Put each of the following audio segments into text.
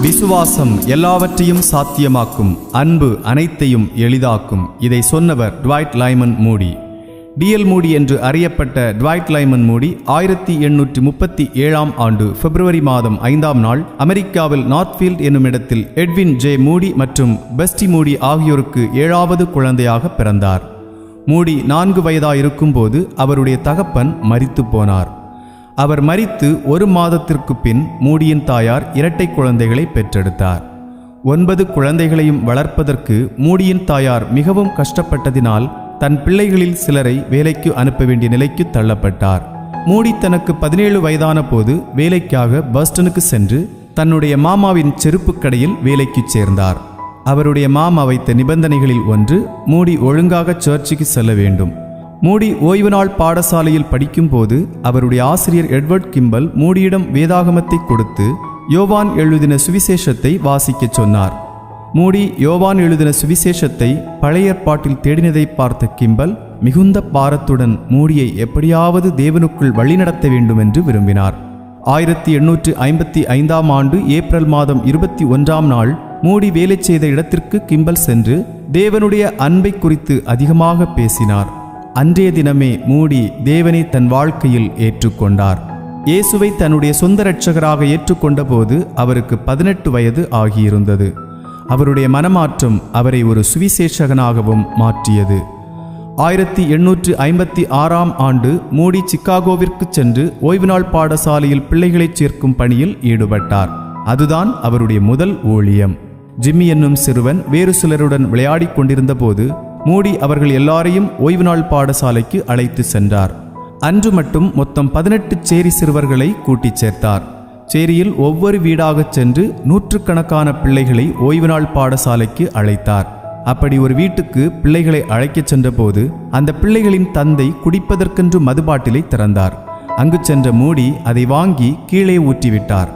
விசுவாசம் எல்லாவற்றையும் சாத்தியமாக்கும் அன்பு அனைத்தையும் எளிதாக்கும். இதை சொன்னவர் ட்வைட் லைமன் மூடி. டிஎல் மூடி என்று அறியப்பட்ட ட்வைட் லைமன் மூடி ஆயிரத்தி எண்ணூற்றி முப்பத்தி ஏழாம் ஆண்டு பிப்ரவரி மாதம் ஐந்தாம் நாள் அமெரிக்காவில் நார்த்ஃபீல்ட் என்னும் இடத்தில் எட்வின் ஜே மூடி மற்றும் பெஸ்டி மூடி ஆகியோருக்கு ஏழாவது குழந்தையாக பிறந்தார். மூடி நான்கு வயதாயிருக்கும்போது அவருடைய தகப்பன் மறித்து போனார் அவர் மரித்து ஒரு மாதத்திற்கு பின் மூடியின் தாயார் இரட்டை குழந்தைகளை பெற்றெடுத்தார். ஒன்பது குழந்தைகளையும் வளர்ப்பதற்கு மூடியின் தாயார் மிகவும் கஷ்டப்பட்டதினால் தன் பிள்ளைகளில் சிலரை வேலைக்கு அனுப்ப வேண்டிய நிலைக்கு தள்ளப்பட்டார். மூடி தனக்கு பதினேழு வயதான போது வேலைக்காக பஸ்டனுக்கு சென்று தன்னுடைய மாமாவின் செருப்புக் கடையில் வேலைக்குச் சேர்ந்தார். அவருடைய மாமா வைத்த நிபந்தனைகளில் ஒன்று மூடி ஒழுங்காக சர்ச்சுக்கு செல்ல வேண்டும். மூடி ஓய்வு நாள் பாடசாலையில் படிக்கும்போது அவருடைய ஆசிரியர் எட்வர்ட் கிம்பல் மூடியிடம் வேதாகமத்தை கொடுத்து யோவான் எழுதின சுவிசேஷத்தை வாசிக்கச் சொன்னார். மூடி யோவான் எழுதின சுவிசேஷத்தை பழைய ஏற்பாட்டில் தேடினதை பார்த்த கிம்பல் மிகுந்த பாரத்துடன் மூடியை எப்படியாவது தேவனுக்குள் வழிநடத்த வேண்டும் என்று விரும்பினார். ஆயிரத்தி எண்ணூற்று ஐம்பத்தி ஐந்தாம் ஆண்டு ஏப்ரல் மாதம் இருபத்தி ஒன்றாம் நாள் மூடி வேலை செய்த இடத்திற்கு கிம்பல் சென்று தேவனுடைய அன்பை குறித்து அதிகமாக பேசினார். அன்றைய தினமே மூடி தேவனை தன் வாழ்க்கையில் ஏற்றுக்கொண்டார். இயேசுவை தன்னுடைய சொந்த இரட்சகராக ஏற்றுக்கொண்டபோது அவருக்கு பதினெட்டு வயது ஆகியிருந்தது. அவருடைய மனமாற்றம் அவரை ஒரு சுவிசேஷகனாகவும் மாற்றியது. ஆயிரத்தி எண்ணூற்று ஐம்பத்தி ஆறாம் ஆண்டு மூடி சிக்காகோவிற்கு சென்று ஓய்வு நாள் பாடசாலையில் பிள்ளைகளைச் சேர்க்கும் பணியில் ஈடுபட்டார். அதுதான் அவருடைய முதல் ஊழியம். ஜிம்மி என்னும் சிறுவன் வேறு சிலருடன் விளையாடிக் கொண்டிருந்தபோது மூடி அவர்கள் எல்லாரையும் ஓய்வு நாள் பாடசாலைக்கு அழைத்து சென்றார். அன்று மட்டும் மொத்தம் பதினெட்டு சேரி சிறுவர்களை கூட்டிச் சேர்த்தார். சேரியில் ஒவ்வொரு வீடாகச் சென்று நூற்றுக்கணக்கான பிள்ளைகளை ஓய்வு நாள் பாடசாலைக்கு அழைத்தார். அப்படி ஒரு வீட்டுக்கு பிள்ளைகளை அழைக்கச் சென்றபோது அந்த பிள்ளைகளின் தந்தை குடிப்பதற்கென்று மதுபாட்டிலை திறந்தார். அங்கு சென்ற மூடி அதை வாங்கி கீழே ஊற்றிவிட்டார்.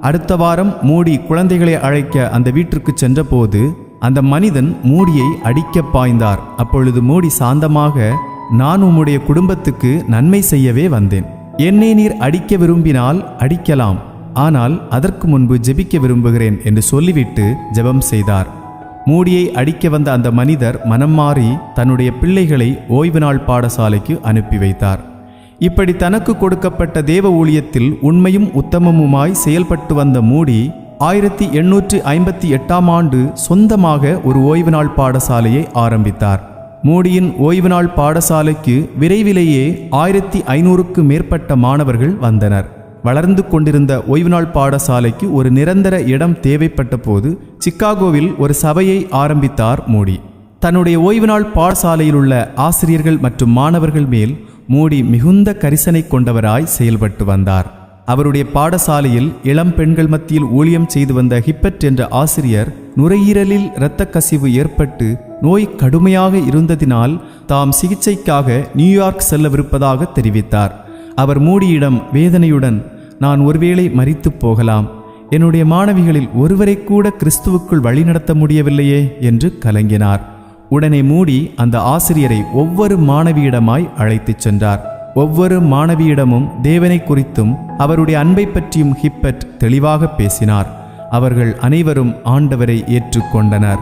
அடுத்த வாரம் மூடி குழந்தைகளை அழைக்க அந்த வீட்டிற்கு சென்றபோது அந்த மனிதன் மூடியை அடிக்க பாய்ந்தார். அப்பொழுது மூடி சாந்தமாக நான் உம்முடைய குடும்பத்துக்கு நன்மை செய்யவே வந்தேன். என்னை நீர் அடிக்க விரும்பினால் அடிக்கலாம். ஆனால் அதற்கு முன்பு ஜெபிக்க விரும்புகிறேன் என்று சொல்லிவிட்டு ஜெபம் செய்தார். மூடியை அடிக்க வந்த அந்த மனிதர் மனம் மாறி தன்னுடைய பிள்ளைகளை ஓய்வு நாள் பாடசாலைக்கு அனுப்பி வைத்தார். இப்படி தனக்கு கொடுக்கப்பட்ட தேவ ஊழியத்தில் உண்மையும் உத்தமமுமாய் செயல்பட்டு வந்த மூடி ஆயிரத்தி எண்ணூற்றி ஐம்பத்தி எட்டாம் ஆண்டு சொந்தமாக ஒரு ஓய்வு நாள் பாடசாலையை ஆரம்பித்தார். மூடியின் ஓய்வு நாள் பாடசாலைக்கு விரைவிலேயே ஆயிரத்தி ஐநூறுக்கு மேற்பட்ட மாணவர்கள் வந்தனர். வளர்ந்து கொண்டிருந்த ஓய்வு நாள் பாடசாலைக்கு ஒரு நிரந்தர இடம் தேவைப்பட்ட போது சிக்காகோவில் ஒரு சபையை ஆரம்பித்தார் மோடி. தன்னுடைய ஓய்வு நாள் பாடசாலையில் உள்ள ஆசிரியர்கள் மற்றும் மாணவர்கள் மேல் மூடி மிகுந்த கரிசனை கொண்டவராய் செயல்பட்டு வந்தார். அவருடைய பாடசாலையில் இளம் பெண்கள் மத்தியில் ஊழியம் செய்து வந்த ஹிப்பட் என்ற ஆசிரியர் நுரையீரலில் இரத்த கசிவு ஏற்பட்டு நோய் கடுமையாக இருந்ததினால் தாம் சிகிச்சைக்காக நியூயார்க் செல்லவிருப்பதாக தெரிவித்தார். அவர் மூடியிடம் வேதனையுடன் நான் ஒருவேளை மறித்து போகலாம். என்னுடைய மாணவிகளில் ஒருவரை கூட கிறிஸ்துவுக்குள் வழிநடத்த முடியவில்லையே என்று கலங்கினார். உடனே மூடி அந்த ஆசிரியரை ஒவ்வொரு மாணவியிடமாய் அழைத்துச் சென்றார். ஒவ்வொரு மாணவியிடமும் தேவனை குறித்தும் அவருடைய அன்பை பற்றியும் ஹிப்பட் தெளிவாக பேசினார். அவர்கள் அனைவரும் ஆண்டவரை ஏற்றுக்கொண்டனர்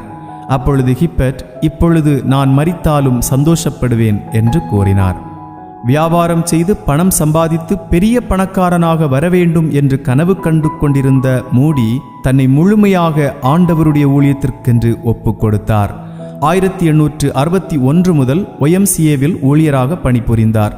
அப்பொழுது ஹிப்பட் இப்பொழுது நான் மறித்தாலும் சந்தோஷப்படுவேன் என்று கூறினார். வியாபாரம் செய்து பணம் சம்பாதித்து பெரிய பணக்காரனாக வரவேண்டும் என்று கனவு கண்டு கொண்டிருந்த மூடி தன்னை முழுமையாக ஆண்டவருடைய ஊழியத்திற்கென்று ஒப்புக் கொடுத்தார். ஆயிரத்தி எண்ணூற்று அறுபத்தி ஒன்று முதல் ஒயம்சிஏவில் ஊழியராக பணிபுரிந்தார்.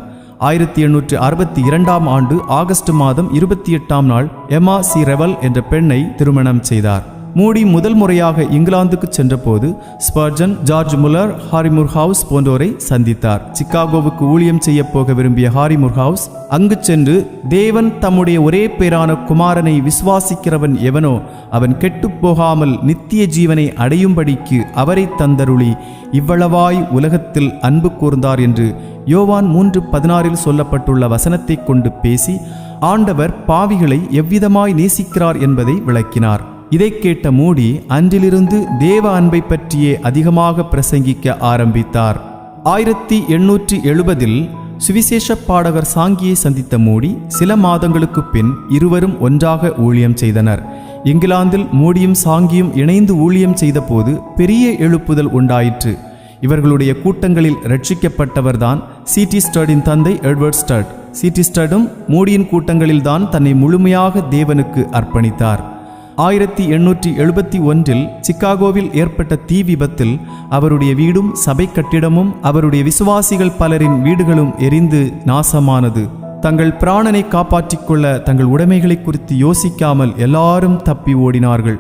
ஆயிரத்தி எண்ணூற்று அறுபத்தி இரண்டாம் ஆண்டு ஆகஸ்ட் மாதம் இருபத்தி எட்டாம் நாள் எமா சி ரெவல் என்ற பெண்ணை திருமணம் செய்தார். மூடி முதல் முறையாக இங்கிலாந்துக்கு சென்றபோது ஸ்பர்ஜன் ஜார்ஜ் முலர் ஹாரிமுர் ஹவுஸ் போன்றோரை சந்தித்தார். சிக்காகோவுக்கு ஊழியம் செய்ய போக விரும்பிய ஹாரிமுர் ஹவுஸ் அங்கு சென்று தேவன் தம்முடைய ஒரே பேரான குமாரனை விசுவாசிக்கிறவன் எவனோ அவன் கெட்டுப் போகாமல் நித்திய ஜீவனை அடையும்படிக்கு அவரை தந்தருளி இவ்வளவாய் உலகத்தில் அன்பு கூர்ந்தார் என்று யோவான் மூன்று பதினாறில் சொல்லப்பட்டுள்ள வசனத்தை கொண்டு பேசி ஆண்டவர் பாவிகளை எவ்விதமாய் நேசிக்கிறார் என்பதை விளக்கினார். இதை கேட்ட மோடி அன்றிலிருந்து தேவ அன்பை பற்றியே அதிகமாக பிரசங்கிக்க ஆரம்பித்தார். ஆயிரத்தி எண்ணூற்றி எழுபதில் சுவிசேஷ பாடகர் சாங்கியை சந்தித்த மோடி சில மாதங்களுக்கு பின் இருவரும் ஒன்றாக ஊழியம் செய்தனர். இங்கிலாந்தில் மோடியும் சாங்கியும் இணைந்து ஊழியம் செய்தபோது பெரிய எழுப்புதல் உண்டாயிற்று. இவர்களுடைய கூட்டங்களில் ரட்சிக்கப்பட்டவர்தான் சிடி ஸ்டடின் தந்தை எட்வர்ட் ஸ்டட். சிடி ஸ்டடும் மோடியின் கூட்டங்களில்தான் தன்னை முழுமையாக தேவனுக்கு அர்ப்பணித்தார். ஆயிரத்தி எண்ணூற்றி எழுபத்தி ஒன்றில் சிக்காகோவில் ஏற்பட்ட தீ விபத்தில் அவருடைய வீடும் சபை கட்டிடமும் அவருடைய விசுவாசிகள் பலரின் வீடுகளும் எரிந்து நாசமானது. தங்கள் பிராணனை காப்பாற்றிக் கொள்ள தங்கள் உடைமைகளை குறித்து யோசிக்காமல் எல்லாரும் தப்பி ஓடினார்கள்.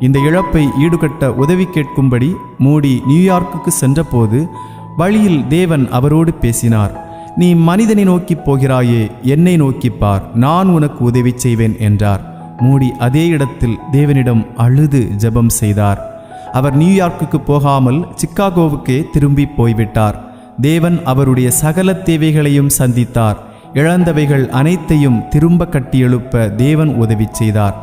இந்த இழப்பை ஈடுகட்ட உதவி கேட்கும்படி மூடி நியூயார்க்குக்கு சென்றபோது வழியில் தேவன் அவரோடு பேசினார். நீ மனிதனை நோக்கி போகிறாயே என்னை நோக்கிப் பார் நான் உனக்கு உதவி செய்வேன் என்றார். மூடி அதே இடத்தில் தேவனிடம் அழுது ஜெபம் செய்தார். அவர் நியூயார்க்குக்கு போகாமல் சிக்காகோவுக்கே திரும்பி போய்விட்டார். தேவன் அவருடைய சகல தேவைகளையும் சந்தித்தார். இழந்தவைகள் அனைத்தையும் திரும்ப கட்டியெழுப்ப தேவன் உதவி செய்தார்.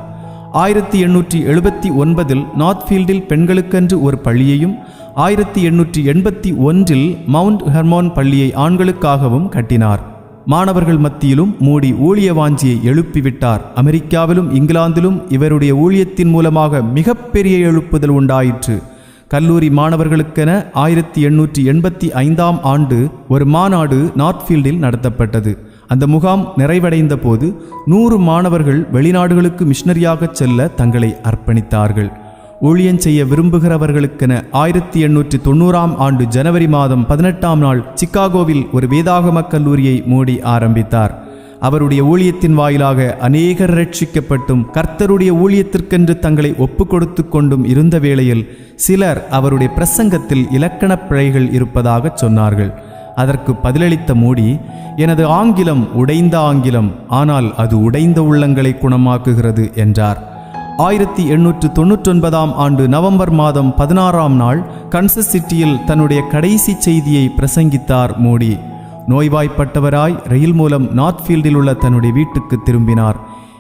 ஆயிரத்தி எண்ணூற்றி எழுபத்தி ஒன்பதில் நார்த்ஃபீல்டில் பெண்களுக்கென்று ஒரு பள்ளியையும் ஆயிரத்தி எண்ணூற்றி எண்பத்தி ஒன்றில் மவுண்ட் ஹெர்மோன் பள்ளியை ஆண்களுக்காகவும் கட்டினார். மாணவர்கள் மத்தியிலும் மூடி ஊழிய வாஞ்சியை எழுப்பிவிட்டார். அமெரிக்காவிலும் இங்கிலாந்திலும் இவருடைய ஊழியத்தின் மூலமாக மிகப்பெரிய எழுப்புதல் உண்டாயிற்று. கல்லூரி மாணவர்களுக்கென ஆயிரத்தி எண்ணூற்றி எண்பத்தி ஐந்தாம் ஆண்டு ஒரு மாநாடு நார்த்ஃபீல்டில் நடத்தப்பட்டது. அந்த முகாம் நிறைவடைந்த போது நூறு மாணவர்கள் வெளிநாடுகளுக்கு மிஷனரியாகச் செல்ல தங்களை அர்ப்பணித்தார்கள். ஊழியம் செய்ய விரும்புகிறவர்களுக்கென ஆயிரத்தி எண்ணூற்றி தொண்ணூறாம் ஆண்டு ஜனவரி மாதம் பதினெட்டாம் நாள் சிக்காகோவில் ஒரு வேதாகம கல்லூரியை மூடி ஆரம்பித்தார். அவருடைய ஊழியத்தின் வாயிலாக அநேகர் ரட்சிக்கப்பட்டும் கர்த்தருடைய ஊழியத்திற்கென்று தங்களை ஒப்பு கொடுத்து கொண்டும் இருந்த வேளையில் சிலர் அவருடைய பிரசங்கத்தில் இலக்கணப் பிழைகள் இருப்பதாகச் சொன்னார்கள். அதற்கு பதிலளித்த மூடி எனது ஆங்கிலம் உடைந்த ஆங்கிலம் ஆனால் அது உடைந்த உள்ளங்களை குணமாக்குகிறது என்றார். ஆயிரத்தி எண்ணூற்று தொன்னூற்றொன்பதாம் ஆண்டு நவம்பர் மாதம் பதினாறாம் நாள் கன்சஸ் சிட்டியில் தன்னுடைய கடைசி செய்தியை பிரசங்கித்தார் மோடி. நோய்வாய்ப்பட்டவராய் ரயில் மூலம் நார்த்ஃபீல்டில் உள்ள தன்னுடைய வீட்டுக்கு திரும்பினார்.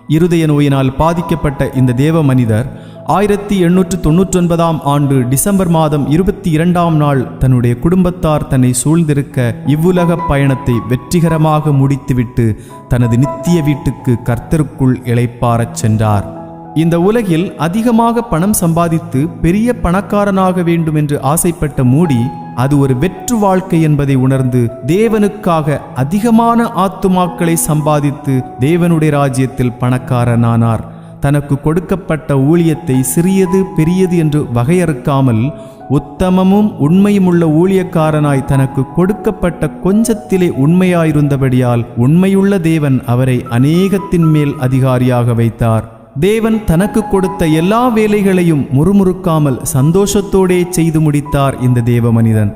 இருதய நோயினால் பாதிக்கப்பட்ட இந்த தேவ மனிதர் ஆயிரத்தி எண்ணூற்று தொன்னூற்றொன்பதாம் ஆண்டு டிசம்பர் மாதம் இருபத்தி இரண்டாம் நாள் தன்னுடைய குடும்பத்தார் தன்னை சூழ்ந்திருக்க இவ்வுலக பயணத்தை வெற்றிகரமாக முடித்துவிட்டு தனது நித்திய வீட்டுக்கு கர்த்தருக்குள் இழைப்பாரச் சென்றார். இந்த உலகில் அதிகமாக பணம் சம்பாதித்து பெரிய பணக்காரனாக வேண்டும் என்று ஆசைப்பட்ட மூடி அது ஒரு வெற்று வாழ்க்கை என்பதை உணர்ந்து தேவனுக்காக அதிகமான ஆத்துமாக்களை சம்பாதித்து தேவனுடைய ராஜ்யத்தில் பணக்காரனானார். தனக்கு கொடுக்கப்பட்ட ஊழியத்தை சிறியது பெரியது என்று வகையறுக்காமல் உத்தமமும் உண்மையுமுள்ள ஊழியக்காரனாய் தனக்கு கொடுக்கப்பட்ட கொஞ்சத்திலே உண்மையாயிருந்தபடியால் உண்மையுள்ள தேவன் அவரை அநேகத்தின் மேல் அதிகாரியாக வைத்தார். தேவன் தனக்கு கொடுத்த எல்லா வேலைகளையும் முறுமுறுக்காமல் சந்தோஷத்தோடே செய்து முடித்தார் இந்த தேவ மனிதன்.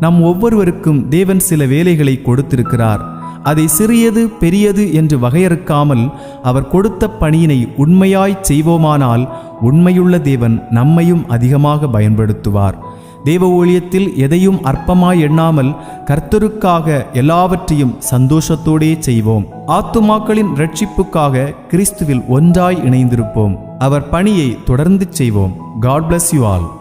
நம் ஒவ்வொருவருக்கும் தேவன் சில வேலைகளை கொடுத்திருக்கிறார். அதை சிறியது பெரியது என்று வகையறுக்காமல் அவர் கொடுத்த பணியினை உண்மையாய் செய்வோமானால் உண்மையுள்ள தேவன் நம்மையும் அதிகமாக பயன்படுத்துவார். தேவ ஊழியத்தில் எதையும் அற்பமாய் எண்ணாமல் கர்த்தருக்காக எல்லாவற்றையும் சந்தோஷத்தோடே செய்வோம். ஆத்துமாக்களின் ரட்சிப்புக்காக கிறிஸ்துவில் ஒன்றாய் இணைந்திருப்போம். அவர் பணியை தொடர்ந்து செய்வோம். God bless you all